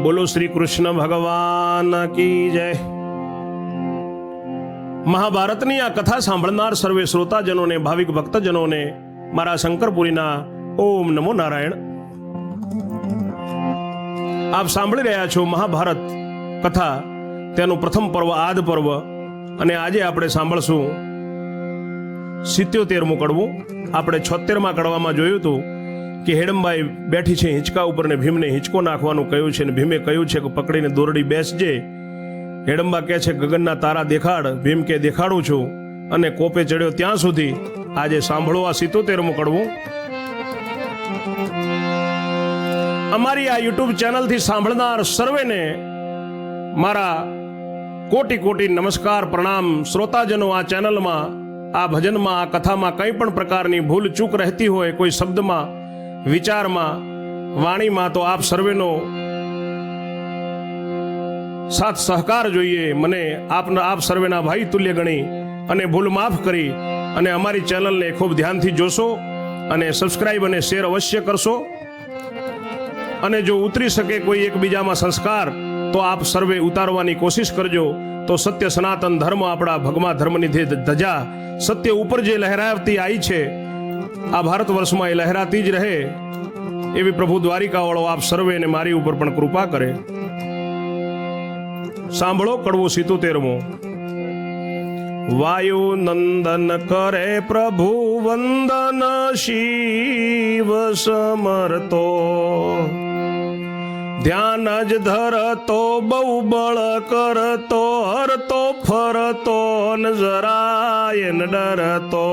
બોલો શ્રી કૃષ્ણ ભગવાન કી જય. મહાભારતની આ કથા સાંભળનાર સર્વે શ્રોતાજનોને, ભાવિક ભક્તજનોને, મારા શંકરપુરીના ઓમ નમો નારાયણ. આપ સાંભળી રહ્યા છો મહાભારત કથા તેનું પ્રથમ પર્વ, આદ પર્વ, અને આજે આપણે સાંભળશું સિત્યોતેરમું કડવું. આપણે છોતેરમાં કડવામાં જોયું હતું કે હેડમબાઈ બેઠી છે હિંચકા ઉપર ને ભીમને હિંચકો નાખવાનું કહ્યું છે ને ભીમે કહ્યું છે કે પકડીને દોરડી બેસજે. હેડમ્બા કહે છે, ગગનના તારા દેખાડ, ભીમ કે દેખાડું છું. અને કોપે ચડ્યો, ત્યાં સુધી આજે સાંભળો, આ સિત્તોતેરમું કડવું અમારી આ યુટ્યુબ ચેનલથી સાંભળનાર સર્વેને મારા કોટી કોટી નમસ્કાર, પ્રણામ. શ્રોતાજનો આ ચેનલમાં, આ ભજનમાં, આ કથામાં કંઈ પણ પ્રકારની ભૂલ ચૂક રહેતી હોય કોઈ શબ્દમાં વિચારમાં, વાણીમાં તો આપ સર્વેનો સાથ સહકાર જોઈએ. મને આપના આપ સર્વેના ભાઈ તુલ્ય ગણી અને ભૂલ માફ કરી અને અમારી ચેનલને ખૂબ ધ્યાનથી જોશો અને સબસ્ક્રાઈબ અને શેર અવશ્ય કરશો. અને જો ઉતરી શકે કોઈ એકબીજામાં સંસ્કાર, તો આપ સર્વે ઉતારવાની કોશિશ કરજો. તો સત્ય સનાતન ધર્મ આપણા ભગમા ધર્મની ધજા, સત્ય ઉપર જે લહેરાવતી આવી છે આ ભારત વર્ષમાં એ લહેરાતી જ રહે એવી પ્રભુ દ્વારિકાવાળો આપ સર્વેને મારી ઉપર પણ કૃપા કરે. સાંભળો કડવો સિત્તોતેરમો વાયુ નંદન કરે પ્રભુ વંદન શિવ સમરતો ધ્યાન જ ધરતો બહુ બળ કરતો, હરતો ફરતો ન જરાય ડરતો.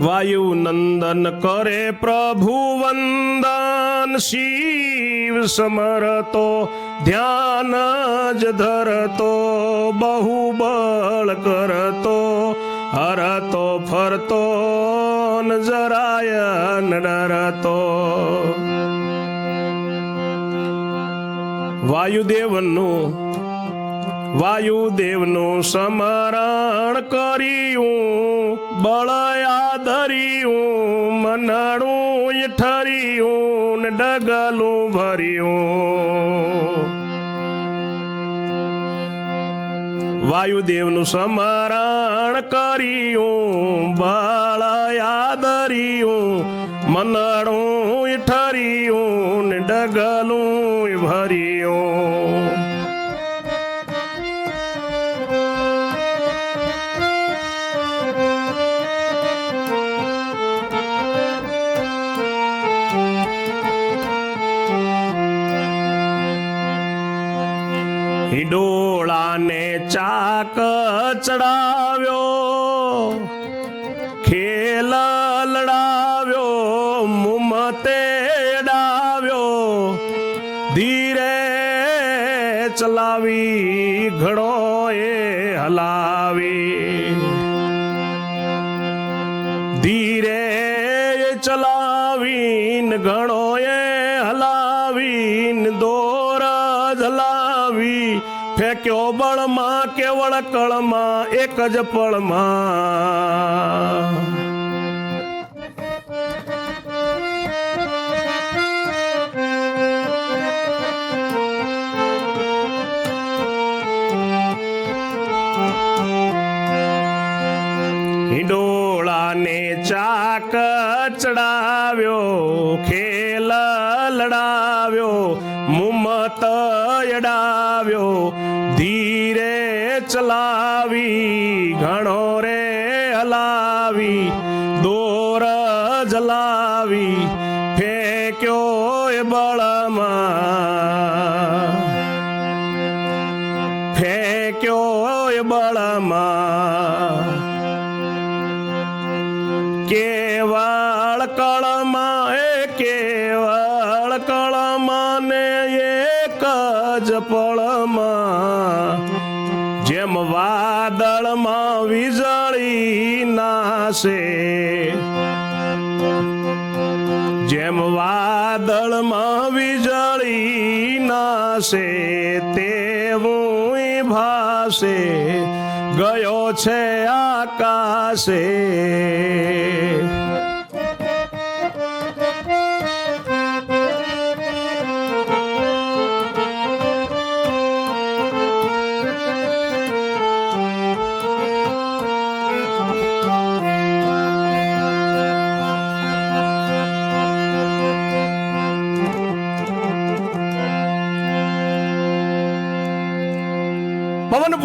વાયુ નંદન કરે પ્રભુ વંદન. શિવ સમરતો, ધ્યાન જ ધરતો બહુ બળ કરતો, હરતો, ફરતો જરાય ડરતો. વાયુદેવનું વાયુદેવનું સમરણ કર્યું, બળયા ધર્યું મનાણું ઠર્યું ડગલું ભર્યું. વાયુદેવનું સમરણ કર્યું, બળયા ધર્યું મનાણું હિડોળાને ચાક ચડાવ્યો. ફેંક્યો બળમાં કેવળ કળમાં એક જ પળમાં. દોર જલાવી ફેંક્યો એ બળમાં. ફેંક્યો એ બળમાં. કેવાળ કળમાં એ કેવાળ કળમાં ને એક જ પળમાં. જેમ વાદળમાં વીજળી નાશે નાશે તેવું ભાષે ગયો છે આકાશે.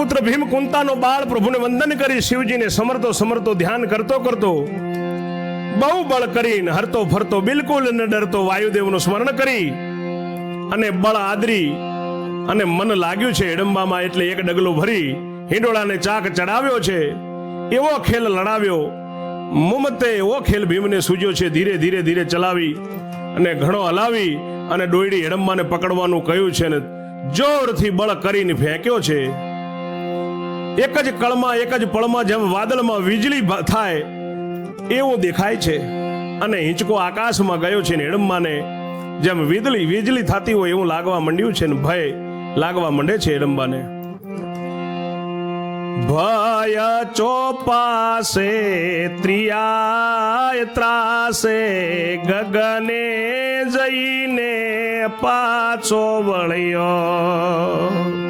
પુત્ર ભીમ કુંતાનો બાળ પ્રભુને વંદન કરી શિવજીને સમરતો સમરતો ધ્યાન કરતો કરતો બહુ બળ કરીને હરતો ફરતો બિલકુલ ન ડરતો વાયુદેવનું સ્મરણ કરી અને બળ આદરી અને મન લાગ્યું છે હિડંબામાં એટલે એક ડગલો ભરી હિંડોળાને ચાક ચડાવ્યો છે. એવો ખેલ લડાવ્યો. મુમતે એવો ખેલ ભીમને સૂજ્યો છે ધીરે ધીરે ધીરે ચલાવી અને ઘણો હલાવી અને ડોયડી હિડંબાને પકડવાનું કહ્યું છે ને જોરથી બળ કરીને ફેંક્યો છે. એક જ કળમાં, એક જ પળમાં જેમ વાદળમાં વીજળી થાય, એવું દેખાય છે. અને હિંચકો આકાશમાં ગયો છે ને હિડંબાને જેમ વીજળી વીજળી થતી હોય એવું લાગવા માંડ્યું છે ને ભય લાગવા માંડે છે હિડંબાને ભય ચોપાસે ત્રિયાય ત્રાસે ગગને જઈને પાછો વળ્યો.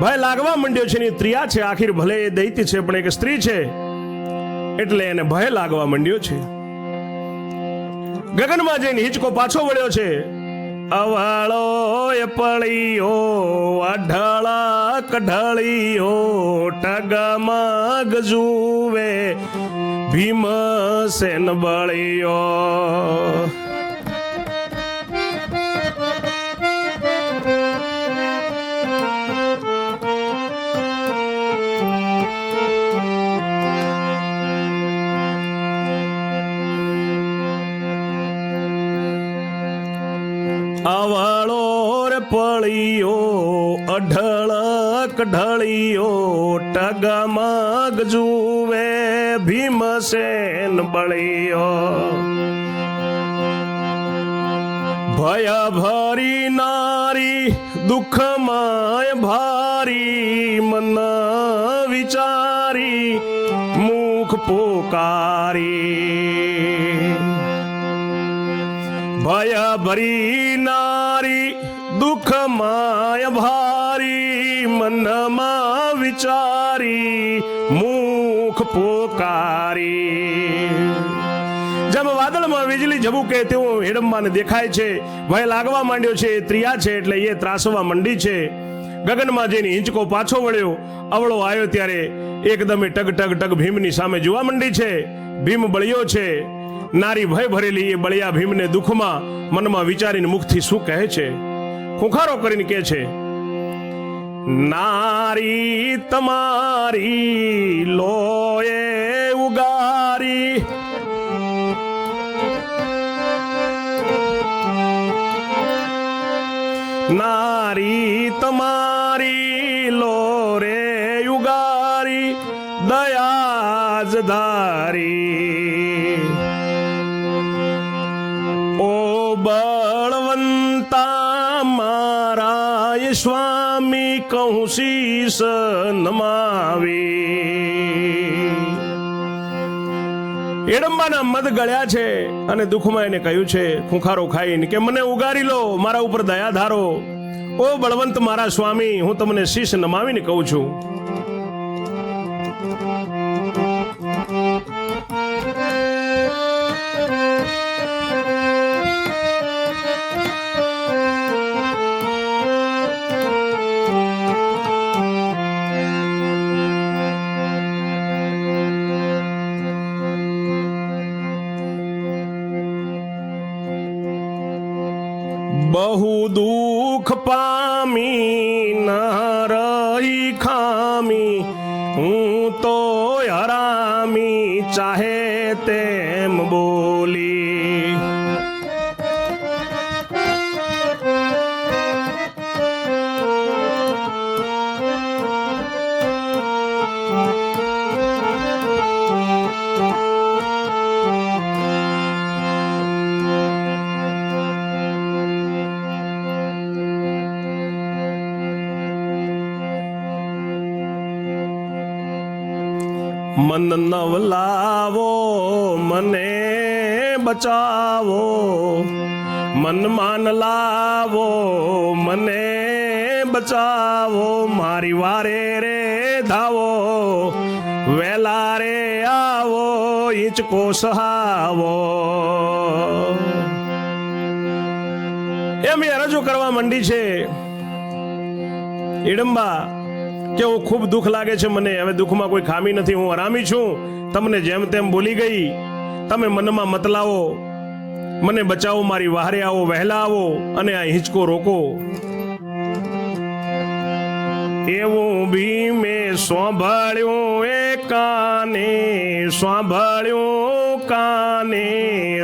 ભય લાગવા માંડ્યો છે એની ત્રિયા છે. આખીર ભલે એ દૈત્ય છે, પણ એક સ્ત્રી છે. એટલે એને ભય લાગવા માંડ્યો છે. ગગનમાં જઈને હિંચકો પાછો વળ્યો છે. અવાળો એ પળીઓ અઢળા કઢળીઓ ટગમગ જુવે. ભીમસેન બળીઓ અઢળક ઢળીઓ ટગમગ જુવે ભીમસેન બળિયો. ભય ભરી નારી, દુઃખમય ભારી, મન વિચારી મુખ પોકારી. ભય ભરી નારી, દુઃખમાય ભારી વિચારી, મુખ પોકારી. જેમ વાદળમાં વીજળી ઝબુકે, તેવો હેડમ્બાને દેખાય છે. ભય લાગવા માંડ્યો છે, એ ત્રિયા છે એટલે એ ત્રાસવા મંડી છે. ગગનમાં જેની હિંચકો પાછો વળ્યો, અવળો આવ્યો ત્યારે એકદમ ટગ ટગ ટગ ભીમની સામે જોવા મંડી છે. ભીમ બળ્યો છે. નારી ભય ભરેલી એ બળિયા ભીમને દુઃખમાં મનમાં વિચારીને મુખથી શું કહે છે? ખુખારો કરીને કહે છે નારી તમારી લોએ ઉગારી. નારી તમારી લોરે ઉગારી દયાજ ધારી ઓ બળવંતા મારા એ સ્વામી કહું નમાવી. એડંબાના મદ ગળ્યા છે અને દુઃખમાં એને કહ્યું છે, ખુખારો ખાઈને કે મને ઉગારી લો, મારા ઉપર દયા ધારો. ઓ બળવંત મારા સ્વામી, હું તમને શીશ નમાવીને કહું છું. બહુ દુઃખ પામી ન રહી ખામી. હું તો હરામી ચાહે તેમ મન નવલાવો, મને બચાવો. મન માન લાવો, મને બચાવો. મારી વારે રે ધાવો, વેલા રે આવો, ઈચકો સહાવો. એમ એ રજૂ કરવા માંડી છે. ઈડંબા કે હું ખૂબ દુઃખ લાગે છે મને. હવે દુઃખમાં કોઈ ખામી નથી, હું આરામી છું. તમને જેમ તેમ બોલી ગઈ. તમે મનમાં મતલાવો મને બચાવો, મારી વહારે આવો, વહેલા આવો અને આ હિંચકો રોકો. એવું બી મેં સાંભળ્યું એ કાને, સાંભળ્યું કાને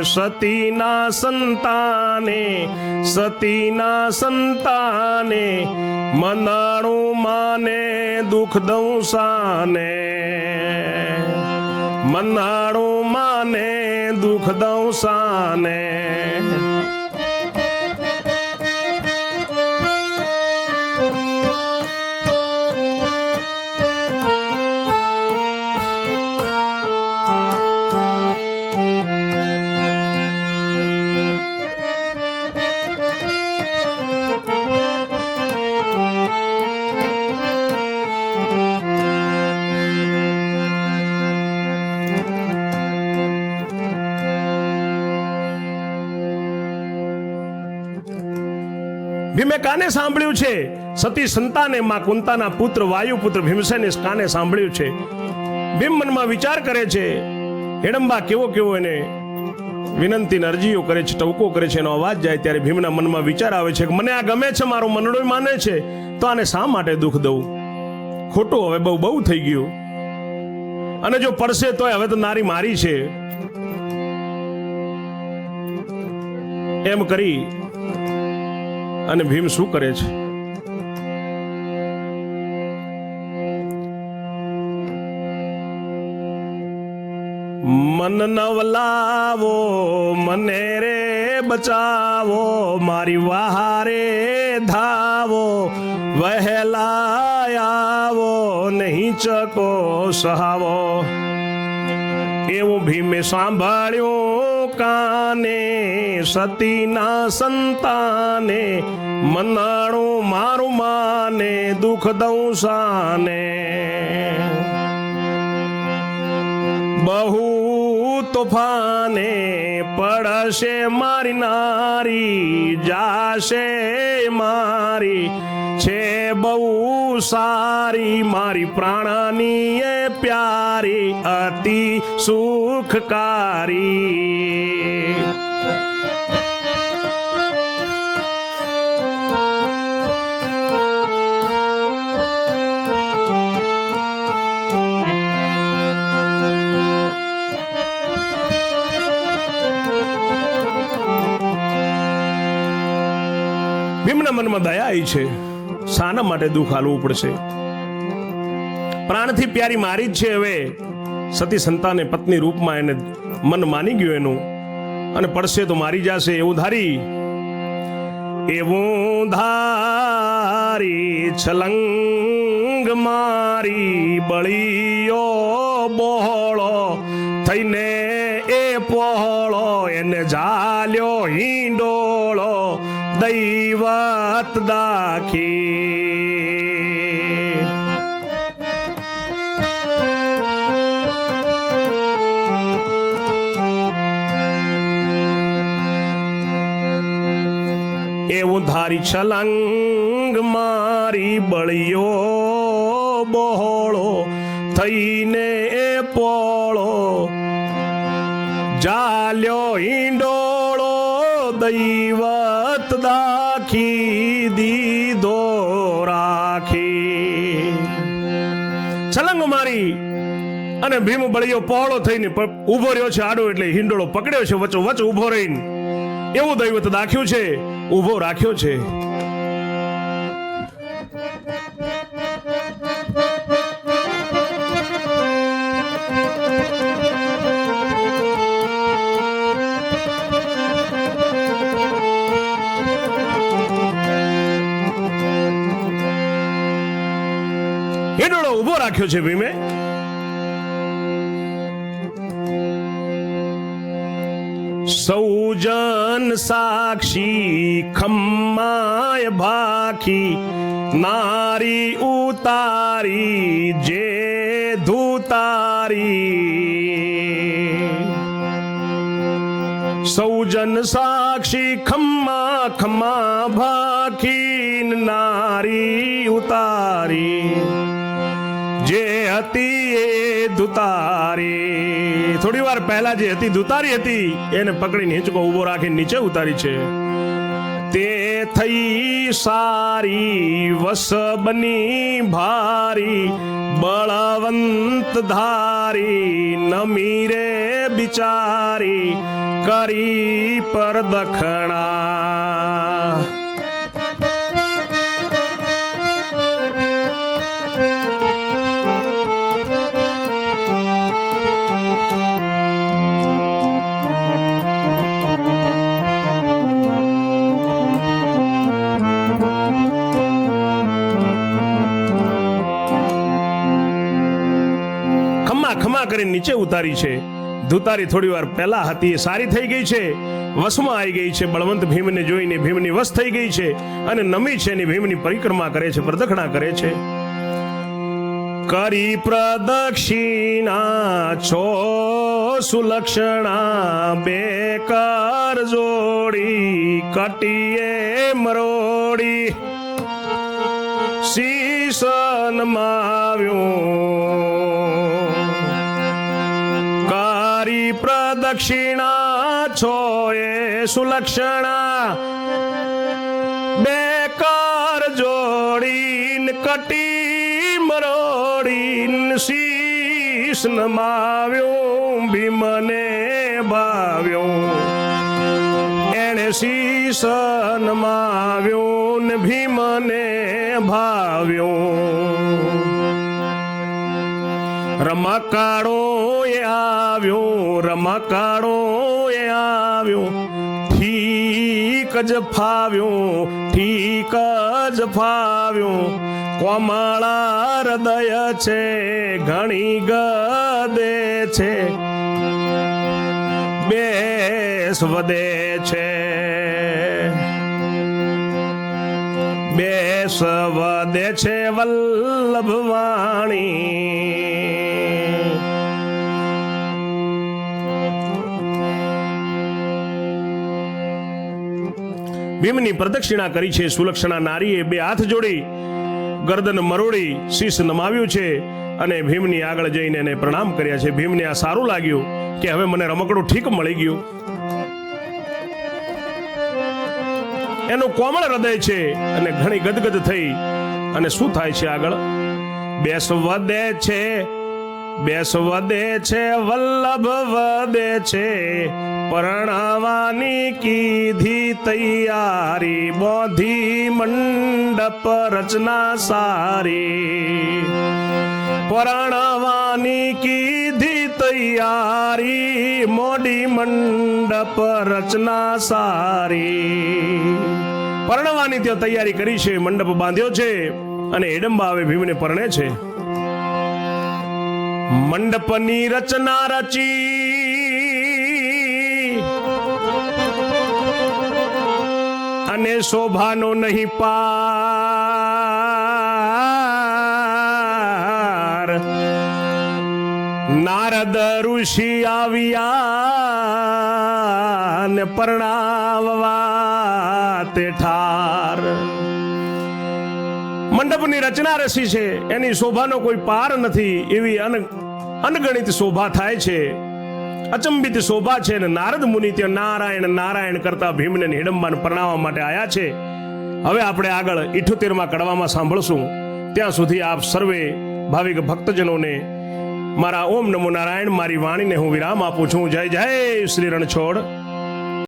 સતીના સંતાને સતીના સંતાને, મનાણું માને દુઃખ દઉં સાને મનાણું માને દુઃખ દઉં ભીમે કાને સાંભળ્યું છે? સતી સંતાને માં કુંતાના પુત્ર વાયુ પુત્ર ભીમસેને કાને સાંભળ્યું છે? ભીમ મનમાં વિચાર કરે છે, હેડંબા, કેવો કેવો એને વિનંતી ને અરજીઓ કરે છે, ટવકો કરે છે, એનો અવાજ જાય ત્યારે ભીમના મનમાં વિચાર આવે છે કે મને આ ગમે છે, મારો મનડો માને છે, તો આને શા માટે દુઃખ દઉં? ખોટું હવે બહુ બહુ થઈ ગયું. અને જો પડશે તોય હવે તો નારી મારી છે. એમ કરી અને ભીમ શું કરે છે? મન નવલાવો મને રે બચાવો, મારી વહારે ધાવો વહેલાયાવો નહીં ચકો સહાવો. એવું ભીમે સાંભળ્યું. કાને સતીના સંતાને, મનાણું મારું માને, દુઃખ દઉં સાને બહુ તોફાને, પડશે મારી નારી, જાશે મારી. છે બહુ સારી મારી પ્રાણની એ પ્યારી અતિ સુખકારી. ભીમના મનમાં દયા આવી છે. શાના માટે દુઃખ હાલવું પડશે? પ્રાણથી પ્યારી મારી જ છે હવે. સતી સંતાને પત્ની રૂપમાં એને મન માની ગયું એનું. અને પડશે તો મારી જશે એવું ધારી. એવું ધારી છલંગ મારી બળીયો બોળો થઈને એ પહોળો એને જાલ્યો હિંડોળો દૈવત એવું ધારી છલંગ મારી બળિયો બહોળો થઈને એ પોળો જાલ્યો ઈંડોળો દૈવત દાખી દીધો રાખી. છલંગ મારી અને ભીમ બળિયો પહોળો થઈને ઊભો રહ્યો છે આડો એટલે હિંડોળો પકડ્યો છે, વચ્ચો વચ્ચ ઊભો રહીને. એવું દૈવત નાખ્યું છે ઊભો રાખ્યો છે. હિંડોળો ઊભો રાખ્યો છે ભીમે. સૌ સૌજન સાક્ષી ખમ્માય ભાખી નારી ઉતારી જે ધુતારી સૌજન સાક્ષી ખમ્મા ખમ્મા ભાખી નારી ઉતારી જે હતી એ દુતારી. થોડી વાર પહેલા જે હતી, દુતારી હતી, એને પકડીને હિંચકો ઊભો રાખીને નીચે ઉતારી છે. તે થઈ સારી, વસ બની ભારી, બળવંત ધારી, નમી રે બિચારી, કરી પર દખણા. નીચે ઉતારી છે. ધુતારી થોડી વાર પહેલા હતી, એ સારી થઈ ગઈ છે. વશમાં આવી ગઈ છે, બળવંત ભીમને જોઈને ભીમની વશ થઈ ગઈ છે અને નમી છે એની ભીમની પરિક્રમા કરે છે, પ્રદક્ષિણા કરે છે. કરી પ્રદક્ષિણા છો, સુલક્ષણા બેકાર જોડી, કટીએ મરોડી. શીશન માવ્યું સુલક્ષણા બે કાર જોડીન કટી મરોડીન શીશ નમાવ્યું, ભીમને ભાવ્યું. એણે શીશ નમાવ્યું ને ભીમને ભાવ્યું. રમકાળો એ આવ્યો રમકાળો એ આવ્યો. જ ફાવ્યું, ઠીક જ ફાવ્યું. કોમળા હૃદય છે, ઘણી ગદે છે. બેસ વધે છે. બેસ વધે છે વલ્લભવાણી. ભીમની પ્રદક્ષિણા કરી છે. સુલક્ષણા નારીએ બે હાથ જોડી, ગરદન મરોડી, શીશ નમાવ્યું છે અને ભીમની આગળ જઈને એને પ્રણામ કર્યા છે. ભીમને આ સારું લાગ્યું કે હવે મને રમકડું ઠીક મળી ગયું. એનું કોમળ હૃદય છે અને ઘણી ગદગદ થઈ. અને શું થાય છે આગળ? બેસ વધે છે, બેસ વધે છે, વલ્લભ વધે છે. પરણવાની કીધી તૈયારી, બોધી મંડપ રચના સારી. પરણવાની કીધી તૈયારી, મોડી મંડપ રચના સારી. પરણવાની ત્યાં તૈયારી કરી છે, મંડપ બાંધ્યો છે અને એડંબા આવે ભીમને પરણે છે. મંડપની રચના રચી અને શોભાનો નહીં પાર. નારદ ઋષિ આવ્યા ને પરણાવવા તે ઠાર. મંડપની રચના રસી છે, એની શોભાનો કોઈ પાર નથી, એવી અન અનગણિત શોભા થાય છે. અચંબિત શોભા છે અને નારદ મુનિ ત્યાં નારાયણ નારાયણ કરતા ભીમને ને હિડંબાને પરણાવવા માટે આયા છે. હવે આપણે આગળ ઇઠોતેરમાં કડવામાં સાંભળશું. ત્યાં સુધી આપ સર્વે ભાવિક ભક્તજનોને મારા ઓમ નમો નારાયણ, મારી વાણીને હું વિરામ આપું છું. જય જય શ્રી રણછોડ.